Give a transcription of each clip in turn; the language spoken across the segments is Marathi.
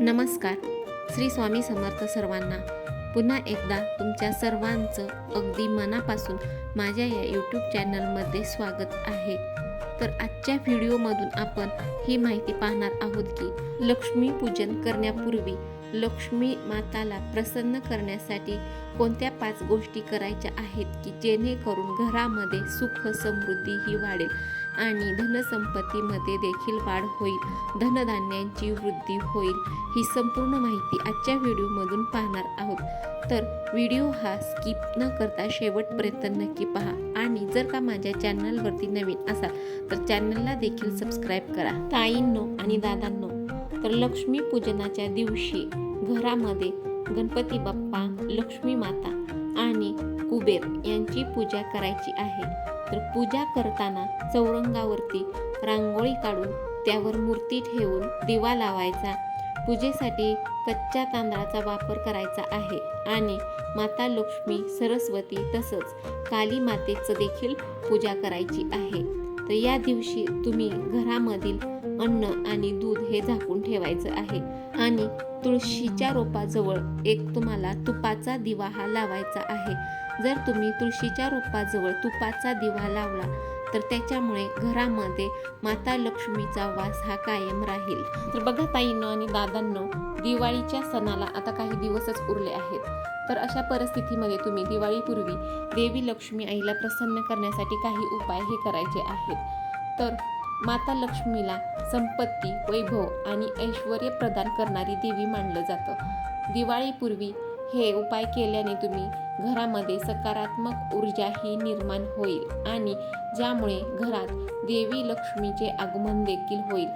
नमस्कार. श्री स्वामी समर्थ सर्वांना पुन्हा एकदा तुमच्या सर्वांचं अगदी मनापासून माझ्या या यूट्यूब चॅनलमध्ये स्वागत आहे. तर आजच्या व्हिडिओमधून आपण ही माहिती पाहणार आहोत की लक्ष्मी पूजन करण्यापूर्वी लक्ष्मी माताला प्रसन्न करण्यासाठी कोणत्या पाच गोष्टी करायच्या आहेत की जेणेकरून घरामध्ये सुख समृद्धी ही वाढेल? आणि धनसंपत्तीमध्ये देखील वाढ होईल. धनधान्यांची वृद्धी होईल ही संपूर्ण माहिती आजच्या व्हिडिओमधून पाहणार आहोत. तर व्हिडिओ हा स्किप न करता शेवटपर्यंत नक्की पहा आणि जर का माझ्या चॅनलवरती नवीन असाल तर चॅनलला देखील सबस्क्राईब करा. ताईंनो आणि दादांनो तर लक्ष्मी पूजनाच्या दिवशी घरामध्ये गणपती बाप्पा लक्ष्मी माता आणि कुबेर यांची पूजा करायची आहे. तर पूजा करताना चौरंगावरती रांगोळी काढून त्यावर मूर्ती ठेवून दिवा लावायचा. पूजेसाठी कच्च्या तांदळाचा वापर करायचा आहे आणि माता लक्ष्मी सरस्वती तसंच काली मातेचं देखील पूजा करायची आहे. तर या दिवशी तुम्ही घरामधील अन्न आणि दूध हे झाकून ठेवायचं आहे. आणि तुळशीच्या रोपाजवळ एक तुम्हाला तुपाचा दिवा हा लावायचा आहे. जर तुम्ही तुळशीच्या रोपाजवळ तुपाचा दिवा लावला तर त्याच्यामुळे घरामध्ये माता लक्ष्मीचा वास हा कायम राहील. तर बघा ताईंनो आणि दादांनो दिवाळीच्या सणाला आता काही दिवसच उरले आहेत. तर अशा परिस्थितीमध्ये तुम्ही दिवाळीपूर्वी देवी लक्ष्मी आईला प्रसन्न करण्यासाठी काही उपाय हे करायचे आहेत. तर माता लक्ष्मीला संपत्ती वैभव आणि ऐश्वर प्रदान करणारी देवी मानलं जातं. दिवाळीपूर्वी हे उपाय केल्याने तुम्ही घरामध्ये सकारात्मक ऊर्जाही निर्माण होईल आणि ज्यामुळे घरात देवी लक्ष्मीचे आगमन देखील होईल.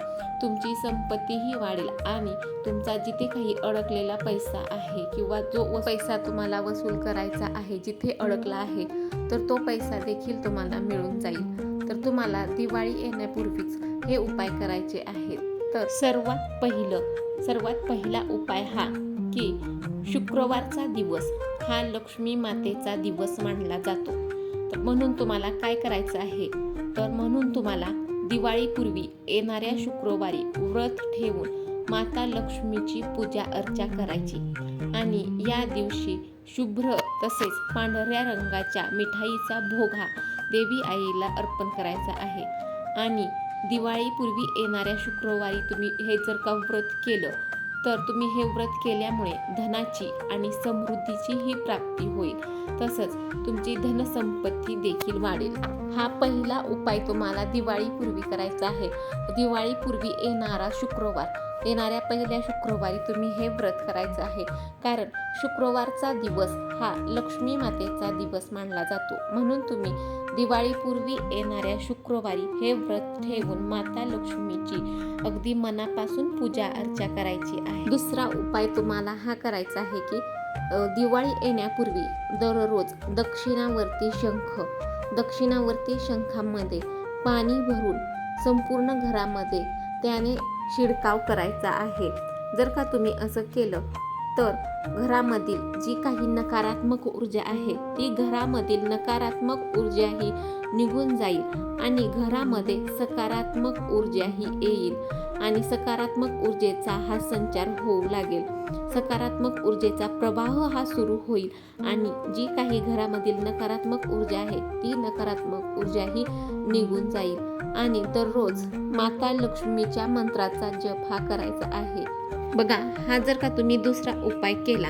तुमची संपत्तीही वाढेल आणि तुमचा जिथे काही अडकलेला पैसा आहे किंवा जो पैसा तुम्हाला वसूल करायचा आहे जिथे अडकला आहे तर तो पैसा देखील तुम्हाला मिळून जाईल. तर तुम्हाला दिवाळी येण्यापूर्वीच हे उपाय करायचे आहेत. तर सर्वात पहिलं सर्वात पहिला उपाय हा की शुक्रवारचा दिवस हा लक्ष्मी मातेचा दिवस मानला जातो. तर म्हणून तुम्हाला काय करायचं आहे? तर म्हणून तुम्हाला दिवाळीपूर्वी येणाऱ्या शुक्रवारी व्रत ठेवून माता लक्ष्मीची पूजा अर्चा करायची. आणि या दिवशी शुभ्र तसेच पांढऱ्या रंगाच्या मिठाईचा भोग हा देवी आईला अर्पण करायचा आहे. आणि दिवाळीपूर्वी येणाऱ्या शुक्रवारी तुम्ही हे जर का व्रत केलं तर तुम्ही हे व्रत केल्यामुळे धनाची आणि समृद्धीची ही प्राप्ती होईल. तसंच तुमची धनसंपत्ती देखील वाढेल. हा पहिला उपाय तुम्हाला दिवाळीपूर्वी करायचा आहे. दिवाळीपूर्वी येणारा शुक्रवार. येणाऱ्या पहिल्या शुक्रवारी तुम्ही हे व्रत करायचं आहे. कारण शुक्रवारचा दिवस हा लक्ष्मी मातेचा दिवस मानला जातो. म्हणून तुम्ही दिवाळीपूर्वी येणाऱ्या शुक्रवारी हे व्रत ठेवून माता लक्ष्मी अगदी मनापासून पूजा अर्चा करायची आहे. दुसरा उपाय तुम्हाला हा करायचा आहे की दिवाळी येण्यापूर्वी दररोज दक्षिणावर्ती शंख दक्षिणावर्ती शंखामध्ये पाणी भरून संपूर्ण घरामध्ये त्याने शिडकाव करायचा आहे. जर का तुम्ही असं केलं तर घरामधील जी काही नकारात्मक ऊर्जा आहे ती घरामधील नकारात्मक ऊर्जा ही निघून जाईल आणि घरामध्ये सकारात्मक ऊर्जा ही येईल आणि सकारात्मक ऊर्जेचा हा संचार होऊ लागेल. सकारात्मक ऊर्जेचा प्रवाह हा सुरू होईल आणि जी काही घरामधील नकारात्मक ऊर्जा आहे ती नकारात्मक ऊर्जा ही निघून जाईल. आणि दररोज माता लक्ष्मीच्या मंत्राचा जप हा करायचा आहे. बघा हा जर का तुम्ही दुसरा उपाय केला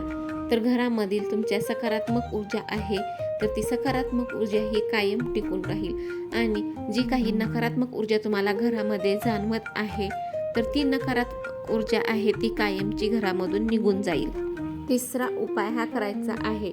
तर घरामधील तुमच्या सकारात्मक ऊर्जा आहे तर ती सकारात्मक ऊर्जा ही कायम टिकून राहील. आणि जी काही नकारात्मक ऊर्जा तुम्हाला घरामध्ये जाणवत आहे तर ती नकारात्मक ऊर्जा आहे ती कायमची घरामधून निघून जाईल. तिसरा उपाय हा करायचा आहे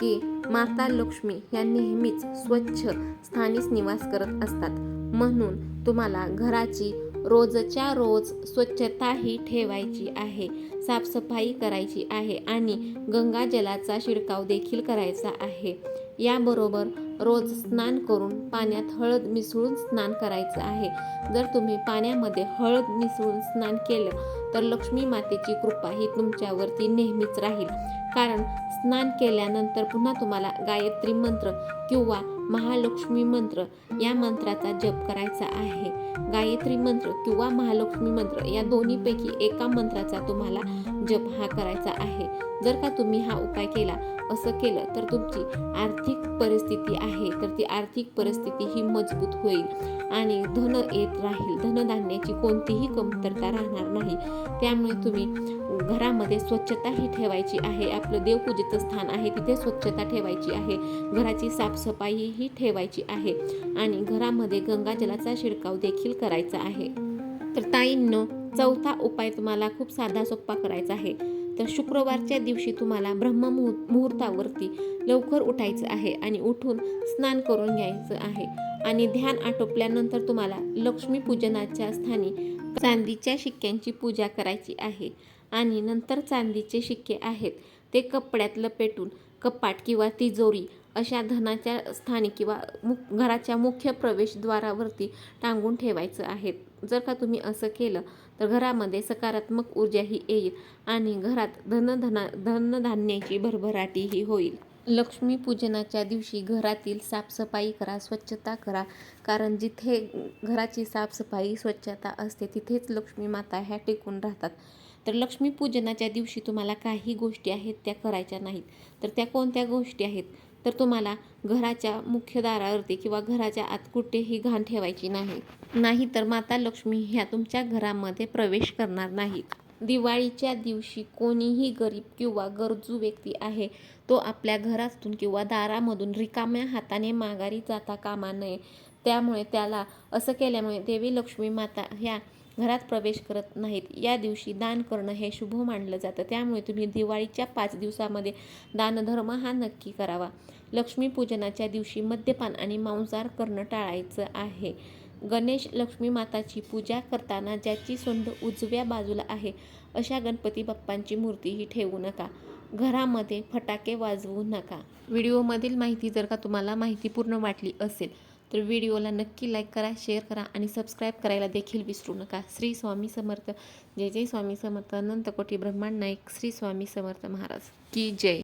की माता लक्ष्मी या नेहमीच स्वच्छ स्थानीच निवास करत असतात. म्हणून तुम्हाला घराची रोजच्या रोज स्वच्छताही ठेवायची आहे साफसफाई करायची आहे आणि गंगाजलाचा शिडकाव देखील करायचा आहे. याबरोबर रोज स्नान करून पाण्यात हळद मिसळून स्नान करायचं आहे. जर तुम्ही पाण्यामध्ये हळद मिसळून स्नान केलं तर लक्ष्मी मातेची कृपा ही तुमच्यावरती नेहमीच राहील. कारण स्नान केल्यानंतर पुन्हा तुम्हाला गायत्री मंत्र किंवा महालक्ष्मी मंत्र. या मंत्राचा जप करायचा आहे. गायत्री मंत्र किंवा महालक्ष्मी मंत्र या दोन्हीपैकी एका मंत्राचा तुम्हाला जप हा करायचा आहे. जर का तुम्ही हा उपाय केला असं केलं तर तुमची आर्थिक परिस्थिती आहे तर ती आर्थिक परिस्थिती ही मजबूत होईल. आणि धन येत राहील. धनधान्याची कोणतीही कमतरता राहणार नाही. त्यामुळे तुम्ही घरामध्ये स्वच्छता ही ठेवायची आहे. आपलं देवपूजेचं स्थान आहे तिथे स्वच्छता ठेवायची आहे. घराची साफसफाई ही ठेवायची आहे आणि घरामध्ये गंगाजलाचा शिडकाव देखील करायचा आहे. तर ताईंनो चौथा उपाय तुम्हाला खूप साधा सोप्पा करायचा आहे. तर शुक्रवारच्या दिवशी तुम्हाला ब्रह्म मुहूर्तावरती लवकर उठायचं आहे आणि उठून स्नान करून घ्यायचं आहे. आणि ध्यान आटोपल्यानंतर तुम्हाला लक्ष्मीपूजनाच्या स्थानी चांदीच्या शिक्क्यांची पूजा करायची आहे. आणि नंतर चांदीचे शिक्के आहेत. ते कपड्यात लपेटून कपाट किंवा तिजोरी अशा धनाच्या स्थानी किंवा मुख घराच्या मुख्य प्रवेशद्वारावरती टांगून ठेवायचं आहे. जर का तुम्ही असं केलं तर घरामध्ये सकारात्मक ऊर्जाही येईल आणि घरात धनधना धनधान्याची भरभराटीही होईल. लक्ष्मी पूजनाच्या दिवशी घरातील साफसफाई करा स्वच्छता करा. कारण जिथे घराची साफसफाई स्वच्छता असते तिथेच लक्ष्मी माता ह्या टिकून राहतात. तर लक्ष्मीपूजनाच्या दिवशी तुम्हाला काही गोष्टी आहेत त्या करायच्या नाहीत. तर त्या कोणत्या गोष्टी आहेत? तर तुम्हाला घराच्या मुख्य दारावरती किंवा घराच्या आत कुठेही घाण ठेवायची नाही. नाही तर माता लक्ष्मी ह्या तुमच्या घरामध्ये प्रवेश करणार नाहीत दिवाळीच्या दिवशी कोणीही गरीब किंवा गरजू व्यक्ती आहे तो आपल्या घरातून किंवा दारामधून रिकाम्या हाताने माघारी जाता कामा नये. त्यामुळे त्याला असं केल्यामुळे देवी लक्ष्मी माता ह्या घरात प्रवेश करत नाहीत. या दिवशी दान करणं हे शुभ मानलं जातं. त्यामुळे तुम्ही दिवाळीच्या पाच दिवसामध्ये दानधर्म हा नक्की करावा. लक्ष्मीपूजनाच्या दिवशी मद्यपान आणि मांसाहार करणं टाळायचं आहे. गणेश लक्ष्मी माताची पूजा करताना ज्याची सोंड उजव्या बाजूला आहे अशा गणपती बाप्पांची मूर्तीही ठेवू नका. घरामध्ये फटाके वाजवू नका. व्हिडिओमधील माहिती जर का तुम्हाला माहितीपूर्ण वाटली असेल तर व्हिडिओला नक्की लाईक करा शेअर करा आणि सबस्क्राईब करायला देखील विसरू नका. श्री स्वामी समर्थ. जय जय स्वामी समर्थ. अनंत कोटी ब्रह्मांड नाईक श्री स्वामी समर्थ महाराज. की जय.